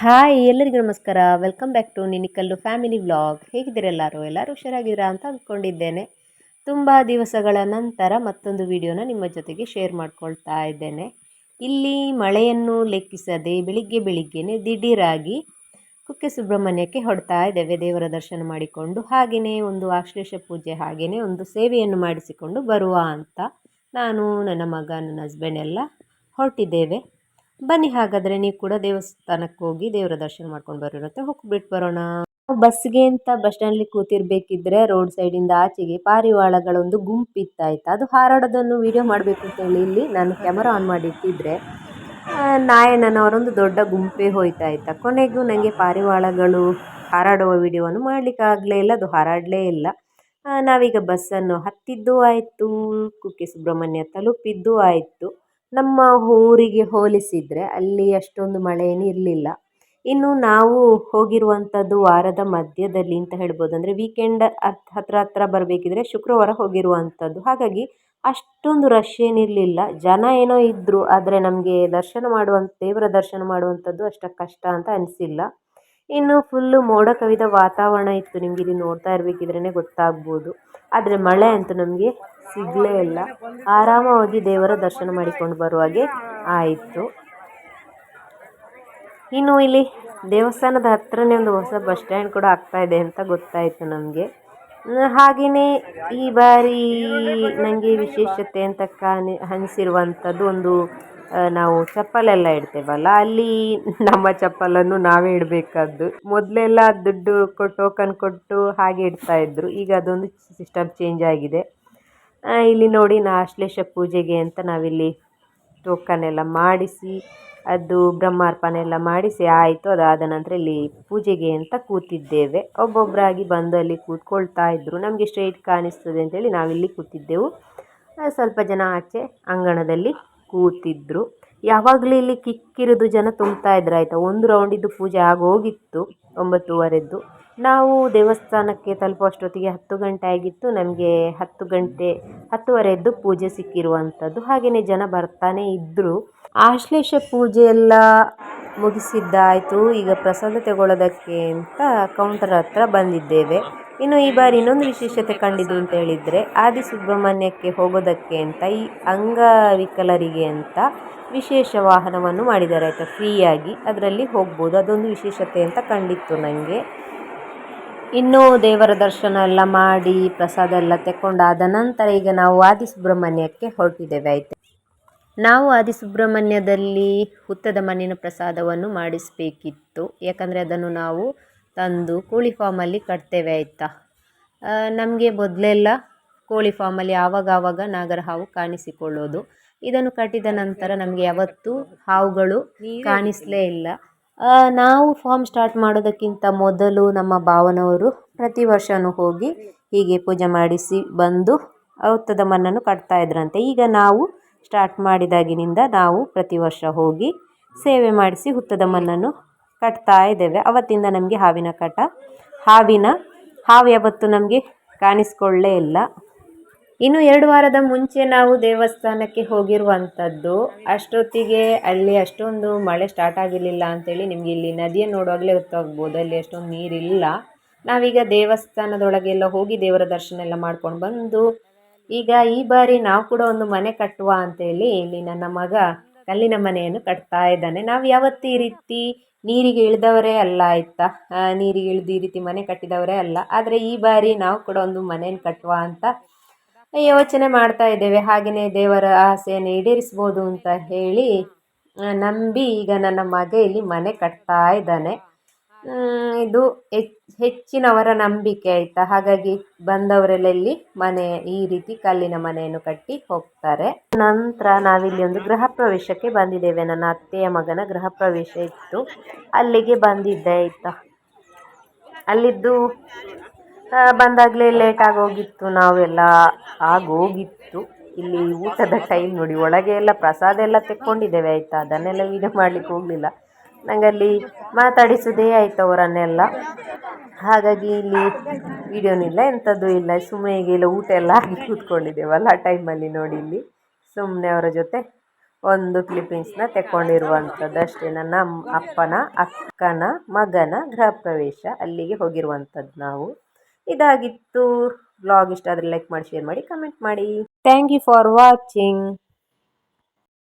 Hi, ಎಲ್ಲರಿಗೂ ನಮಸ್ಕಾರ. Welcome back to ನಿನಿಕಲ್ಲು ಫ್ಯಾಮಿಲಿ ವ್ಲಾಗ್ ಹೇಗಿದ್ದೀರಾ ಎಲ್ಲರೂ? ಎಲ್ಲರೂ ಹುಷಾರಾಗಿದ್ದೀರಾ ಅಂತ ಅಂದ್ಕೊಂಡಿದ್ದೇನೆ ತುಂಬ ದಿವಸಗಳ ನಂತರ ಮತ್ತೊಂದು ವಿಡಿಯೋನ ನಿಮ್ಮ ಜೊತೆಗೆ ಶೇರ್ ಮಾಡ್ಕೊಳ್ತಾ ಇದ್ದೇನೆ. ಇಲ್ಲಿ ಮಳೆಯನ್ನು ಲೆಕ್ಕಿಸದೆ ಬೆಳಿಗ್ಗೆ ಬೆಳಿಗ್ಗೆನೆ ದಿಢೀರಾಗಿ ಕುಕ್ಕೆ ಸುಬ್ರಹ್ಮಣ್ಯಕ್ಕೆ ಹೊಡ್ತಾ ಇದ್ದೇವೆ. ದೇವರ ದರ್ಶನ ಮಾಡಿಕೊಂಡು ಹಾಗೆಯೇ ಒಂದು ಆಶ್ಲೇಷ ಪೂಜೆ ಹಾಗೆಯೇ ಒಂದು ಸೇವೆಯನ್ನು ಮಾಡಿಸಿಕೊಂಡು ಬರುವ ಅಂತ ನಾನು, ನನ್ನ ಮಗ, ನನ್ನ ಹಸ್ಬೆಂಡ್ ಎಲ್ಲ ಹೊರಟಿದ್ದೇವೆ. ಬನ್ನಿ, ಹಾಗಾದರೆ ನೀವು ಕೂಡ ದೇವಸ್ಥಾನಕ್ಕೆ ಹೋಗಿ ದೇವರ ದರ್ಶನ ಮಾಡ್ಕೊಂಡು ಬರೋರತ್ತೆ ಹೋಗ್ಬಿಟ್ಟು ಬರೋಣ. ಬಸ್ಗೆ ಅಂತ ಬಸ್ ಸ್ಟ್ಯಾಂಡ್ಲಿ ಕೂತಿರ್ಬೇಕಿದ್ರೆ ರೋಡ್ ಸೈಡಿಂದ ಆಚೆಗೆ ಪಾರಿವಾಳಗಳೊಂದು ಗುಂಪಿತ್ತಾಯ್ತು. ಅದು ಹಾರಾಡೋದನ್ನು ವಿಡಿಯೋ ಮಾಡಬೇಕು ಅಂತೇಳಿ ಇಲ್ಲಿ ನಾನು ಕ್ಯಾಮರಾ ಆನ್ ಮಾಡಿಟ್ಟಿದ್ರೆ ನಾಯಣ್ಣನವರೊಂದು ದೊಡ್ಡ ಗುಂಪೇ ಹೋಯ್ತಾ ಇತ್ತ ಕೊನೆಗೂ ನನಗೆ ಪಾರಿವಾಳಗಳು ಹಾರಾಡುವ ವಿಡಿಯೋವನ್ನು ಮಾಡಲಿಕ್ಕಾಗಲೇ ಇಲ್ಲ, ಅದು ಹಾರಾಡಲೇ ಇಲ್ಲ. ನಾವೀಗ ಬಸ್ಸನ್ನು ಹತ್ತಿದ್ದು ಆಯಿತು, ಕುಕ್ಕೆ ಸುಬ್ರಹ್ಮಣ್ಯ ತಲುಪಿದ್ದು ಆಯಿತು. ನಮ್ಮ ಊರಿಗೆ ಹೋಲಿಸಿದರೆ ಅಲ್ಲಿ ಅಷ್ಟೊಂದು ಮಳೆ ಇರಲಿಲ್ಲ. ಇನ್ನು ನಾವು ಹೋಗಿರುವಂಥದ್ದು ವಾರದ ಮಧ್ಯದಲ್ಲಿ ಅಂತ ಹೇಳ್ಬೋದು. ಅಂದರೆ ವೀಕೆಂಡ್ ಹತ್ರ ಹತ್ರ ಬರಬೇಕಿದ್ರೆ ಶುಕ್ರವಾರ ಹೋಗಿರುವಂಥದ್ದು. ಹಾಗಾಗಿ ಅಷ್ಟೊಂದು ರಶ್ ಏನಿರಲಿಲ್ಲ ಜನ ಏನೋ ಇದ್ದರು ಆದರೆ ನಮಗೆ ದರ್ಶನ ಮಾಡುವಂಥ ದೇವರ ದರ್ಶನ ಮಾಡುವಂಥದ್ದು ಅಷ್ಟು ಕಷ್ಟ ಅಂತ ಅನಿಸಿಲ್ಲ. ಇನ್ನು ಫುಲ್ಲು ಮೋಡ ಕವಿದ ವಾತಾವರಣ ಇತ್ತು. ನಿಮಗೆ ಇಲ್ಲಿ ನೋಡ್ತಾ ಇರಬೇಕಿದ್ರೇ ಗೊತ್ತಾಗ್ಬೋದು. ಆದರೆ ಮಳೆ ಅಂತೂ ನಮಗೆ ಸಿಗಲೇ ಇಲ್ಲ. ಆರಾಮವಾಗಿ ದೇವರ ದರ್ಶನ ಮಾಡಿಕೊಂಡು ಬರುವ ಹಾಗೆ ಆಯಿತು. ಇನ್ನು ಇಲ್ಲಿ ದೇವಸ್ಥಾನದ ಹತ್ರನೇ ಒಂದು ಹೊಸ ಬಸ್ ಸ್ಟ್ಯಾಂಡ್ ಕೂಡ ಆಗ್ತಾ ಇದೆ ಅಂತ ಗೊತ್ತಾಯಿತು ನಮಗೆ. ಹಾಗೆಯೇ ಈ ಬಾರಿ ನನಗೆ ವಿಶೇಷತೆ ಅಂತ ಕಾಣಿ, ಅನಿಸಿರುವಂಥದ್ದು ಒಂದು ನಾವು ಚಪ್ಪಲೆಲ್ಲ ಇಡ್ತೇವಲ್ಲ, ಅಲ್ಲಿ ನಮ್ಮ ಚಪ್ಪಲನ್ನು ನಾವೇ ಇಡಬೇಕಾದ್ದು. ಮೊದಲೆಲ್ಲ ದುಡ್ಡು ಕೊಟ್ಟು ಟೋಕನ್ ಕೊಟ್ಟು ಹಾಗೆ ಇಡ್ತಾಯಿದ್ರು ಈಗ ಅದೊಂದು ಸಿಸ್ಟಮ್ ಚೇಂಜ್ ಆಗಿದೆ. ಇಲ್ಲಿ ನೋಡಿ ಆಶ್ಲೇಷ ಪೂಜೆಗೆ ಅಂತ ನಾವಿಲ್ಲಿ ಟೋಕನ್ ಎಲ್ಲ ಮಾಡಿಸಿ, ಅದು ಬ್ರಹ್ಮಾರ್ಪಣೆ ಎಲ್ಲ ಮಾಡಿಸಿ ಆಯಿತು. ಅದಾದ ನಂತರ ಇಲ್ಲಿ ಪೂಜೆಗೆ ಅಂತ ಕೂತಿದ್ದೇವೆ. ಒಬ್ಬೊಬ್ಬರಾಗಿ ಬಂದು ಅಲ್ಲಿ ಕೂತ್ಕೊಳ್ತಾ ಇದ್ದರು ನಮಗೆ ಸ್ಟ್ರೈಟ್ ಕಾಣಿಸ್ತದೆ ಅಂತೇಳಿ ನಾವಿಲ್ಲಿ ಕೂತಿದ್ದೆವು. ಸ್ವಲ್ಪ ಜನ ಆಚೆ ಅಂಗಣದಲ್ಲಿ ಕೂತಿದ್ದರು ಯಾವಾಗಲೂ ಇಲ್ಲಿ ಕಿಕ್ಕಿರಿದು ಜನ ತುಂಬ್ತಾ ಇದ್ರು, ಆಯಿತಾ? ಒಂದು ರೌಂಡಿದ್ದು ಪೂಜೆ ಆಗೋಗಿತ್ತು, ಒಂಬತ್ತುವರೆದ್ದು. ನಾವು ದೇವಸ್ಥಾನಕ್ಕೆ ತಲುಪುವಷ್ಟೊತ್ತಿಗೆ ಹತ್ತು ಗಂಟೆ ಆಗಿತ್ತು. ನಮಗೆ ಹತ್ತು ಗಂಟೆ ಹತ್ತುವರೆದ್ದು ಪೂಜೆ ಸಿಕ್ಕಿರುವಂಥದ್ದು. ಹಾಗೆಯೇ ಜನ ಬರ್ತಾನೆ ಇದ್ದರು ಆಶ್ಲೇಷ ಪೂಜೆ ಎಲ್ಲ ಮುಗಿಸಿದ್ದಾಯಿತು. ಈಗ ಪ್ರಸಾದ ತಗೊಳ್ಳೋದಕ್ಕೆ ಅಂತ ಕೌಂಟರ್ ಹತ್ರ ಬಂದಿದ್ದೇವೆ. ಇನ್ನು ಈ ಬಾರಿ ಇನ್ನೊಂದು ವಿಶೇಷತೆ ಕಂಡಿದ್ದು ಅಂತ ಹೇಳಿದರೆ ಆದಿ ಸುಬ್ರಹ್ಮಣ್ಯಕ್ಕೆ ಹೋಗೋದಕ್ಕೆ ಅಂತ, ಈ ಅಂಗವಿಕಲರಿಗೆ ಅಂತ ವಿಶೇಷ ವಾಹನವನ್ನು ಮಾಡಿದ್ದಾರೆ. ಆಯಿತಾ, ಫ್ರೀಯಾಗಿ. ಅದರಲ್ಲಿ ಹೋಗ್ಬೋದು. ಅದೊಂದು ವಿಶೇಷತೆ ಅಂತ ಕಂಡಿತ್ತು ನನಗೆ ಇನ್ನೂ ದೇವರ ದರ್ಶನ ಎಲ್ಲ ಮಾಡಿ, ಪ್ರಸಾದ ಎಲ್ಲ ತೆಕ್ಕೊಂಡಾದ ನಂತರ ಈಗ ನಾವು ಆದಿಸುಬ್ರಹ್ಮಣ್ಯಕ್ಕೆ ಹೊರಟಿದ್ದೇವೆ, ಆಯಿತು? ನಾವು ಆದಿಸುಬ್ರಹ್ಮಣ್ಯದಲ್ಲಿ ಹುತ್ತದ ಮಣ್ಣಿನ ಪ್ರಸಾದವನ್ನು ಮಾಡಿಸಬೇಕಿತ್ತು. ಯಾಕಂದರೆ ಅದನ್ನು ನಾವು ತಂದು ಕೋಳಿ ಫಾರ್ಮಲ್ಲಿ ಕಟ್ತೇವೆ, ಆಯಿತಾ? ನಮಗೆ ಮೊದಲೆಲ್ಲ ಕೋಳಿ ಫಾರ್ಮಲ್ಲಿ ಆವಾಗ ಆವಾಗ ನಾಗರ ಹಾವು ಕಾಣಿಸಿಕೊಳ್ಳೋದು. ಇದನ್ನು ಕಟ್ಟಿದ ನಂತರ ನಮಗೆ ಯಾವತ್ತೂ ಹಾವುಗಳು ಕಾಣಿಸಲೇ ಇಲ್ಲ. ನಾವು ಫಾರ್ಮ್ ಸ್ಟಾರ್ಟ್ ಮಾಡೋದಕ್ಕಿಂತ ಮೊದಲು ನಮ್ಮ ಭಾವನವರು ಪ್ರತಿ ವರ್ಷವೂ ಹೋಗಿ ಹೀಗೆ ಪೂಜೆ ಮಾಡಿಸಿ ಬಂದು ಹುತ್ತದ ಮಣ್ಣನ್ನು ಕಟ್ತಾ ಇದ್ರಂತೆ. ಈಗ ನಾವು ಸ್ಟಾರ್ಟ್ ಮಾಡಿದಾಗಿನಿಂದ ನಾವು ಪ್ರತಿ ವರ್ಷ ಹೋಗಿ ಸೇವೆ ಮಾಡಿಸಿ ಹುತ್ತದ ಮಣ್ಣನ್ನು ಕಟ್ತಾ ಇದ್ದೇವೆ. ಅವತ್ತಿಂದ ನಮಗೆ ಹಾವಿನ ಕಟ, ಹಾವಿನ ಹಾವು ಯಾವತ್ತು ನಮಗೆ ಕಾಣಿಸ್ಕೊಳ್ಳೇ ಇಲ್ಲ. ಇನ್ನು ಎರಡು ವಾರದ ಮುಂಚೆ ನಾವು ದೇವಸ್ಥಾನಕ್ಕೆ ಹೋಗಿರುವಂಥದ್ದು. ಅಷ್ಟೊತ್ತಿಗೆ ಅಲ್ಲಿ ಅಷ್ಟೊಂದು ಮಳೆ ಸ್ಟಾರ್ಟ್ ಆಗಿರಲಿಲ್ಲ ಅಂಥೇಳಿ ನಿಮಗೆ ಇಲ್ಲಿ ನದಿಯನ್ನು ನೋಡುವಾಗಲೇ ಗೊತ್ತಾಗ್ಬೋದು. ಅಲ್ಲಿ ಅಷ್ಟೊಂದು ನೀರಿಲ್ಲ. ನಾವೀಗ ದೇವಸ್ಥಾನದೊಳಗೆಲ್ಲ ಹೋಗಿ ದೇವರ ದರ್ಶನ ಎಲ್ಲ ಮಾಡ್ಕೊಂಡು ಬಂದು, ಈಗ ಈ ಬಾರಿ ನಾವು ಕೂಡ ಒಂದು ಮನೆ ಕಟ್ಟುವ ಅಂತೇಳಿ ಇಲ್ಲಿ ನನ್ನ ಮಗ ಕಲ್ಲಿನ ಮನೆಯನ್ನು ಕಟ್ತಾ ಇದ್ದಾನೆ. ನಾವು ಯಾವತ್ತೂ ಈ ರೀತಿ ನೀರಿಗೆ ಇಳಿದವರೇ ಅಲ್ಲ ಆಯ್ತಾ? ನೀರಿಗೆ ಇಳಿದು ಈ ರೀತಿ ಮನೆ ಕಟ್ಟಿದವರೇ ಅಲ್ಲ. ಆದರೆ ಈ ಬಾರಿ ನಾವು ಕೂಡ ಒಂದು ಮನೆಯನ್ನು ಕಟ್ಟುವ ಅಂತ ಯೋಚನೆ ಮಾಡ್ತಾ ಇದ್ದೇವೆ. ಹಾಗೆಯೇ ದೇವರ ಆಸೆಯನ್ನು ಈಡೇರಿಸ್ಬೋದು ಅಂತ ಹೇಳಿ ನಂಬಿ ಈಗ ನನ್ನ ಮಗ ಇಲ್ಲಿ ಮನೆ ಕಟ್ತಾ ಇದ್ದಾನೆ. ಇದು ಹೆಚ್ಚಿನವರ ನಂಬಿಕೆ ಆಯಿತಾ? ಹಾಗಾಗಿ ಬಂದವರಲ್ಲಿ ಮನೆ, ಈ ರೀತಿ ಕಲ್ಲಿನ ಮನೆಯನ್ನು ಕಟ್ಟಿ ಹೋಗ್ತಾರೆ. ನಂತರ ನಾವಿಲ್ಲಿ ಒಂದು ಗೃಹ ಪ್ರವೇಶಕ್ಕೆ ಬಂದಿದ್ದೇವೆ. ನನ್ನ ಅತ್ತೆಯ ಮಗನ ಗೃಹ ಪ್ರವೇಶ ಇತ್ತು. ಅಲ್ಲಿಗೆ ಬಂದಿದ್ದೆ ಆಯಿತಾ? ಅಲ್ಲಿದ್ದು ಬಂದಾಗಲೇ ಲೇಟ್ ಆಗೋಗಿತ್ತು ನಾವೆಲ್ಲ. ಆಗೋಗಿತ್ತು ಇಲ್ಲಿ ಊಟದ ಟೈಮ್ ನೋಡಿ, ಒಳಗೆ ಎಲ್ಲ ಪ್ರಸಾದ ಎಲ್ಲ ತೆಕ್ಕೊಂಡಿದ್ದೇವೆ, ಆಯಿತಾ? ಅದನ್ನೆಲ್ಲ ವೀಡಿಯೋ ಮಾಡಲಿಕ್ಕೆ ಹೋಗಲಿಲ್ಲ. ನನಗಲ್ಲಿ ಮಾತಾಡಿಸೋದೇ ಆಯಿತು ಅವರನ್ನೆಲ್ಲ. ಹಾಗಾಗಿ ಇಲ್ಲಿ ವೀಡಿಯೋನಿಲ್ಲ ಎಂಥದ್ದು ಇಲ್ಲ ಸುಮ್ಮನೆ ಈಗ ಊಟ ಎಲ್ಲ ಆಗಿ ಕೂತ್ಕೊಂಡಿದ್ದೇವಲ್ಲ ಆ ಟೈಮಲ್ಲಿ ನೋಡಿ ಇಲ್ಲಿ. ಸುಮ್ಮನೆ ಅವರ ಜೊತೆ ಒಂದು ಕ್ಲಿಪ್ಪಿಂಗ್ಸ್ನ ತೆಕ್ಕೊಂಡಿರುವಂಥದ್ದು ಅಷ್ಟೇ. ನನ್ನ ಅಪ್ಪನ ಅಕ್ಕನ, ಮಗನ ಗೃಹ ಪ್ರವೇಶ ಅಲ್ಲಿಗೆ ಹೋಗಿರುವಂಥದ್ದು ನಾವು. ಇದಾಗಿತ್ತು. ಬ್ಲಾಗ್ ಇಷ್ಟ ಆದರೆ ಲೈಕ್ ಮಾಡಿ ಶೇರ್ ಮಾಡಿ ಕಮೆಂಟ್ ಮಾಡಿ. Thank you for watching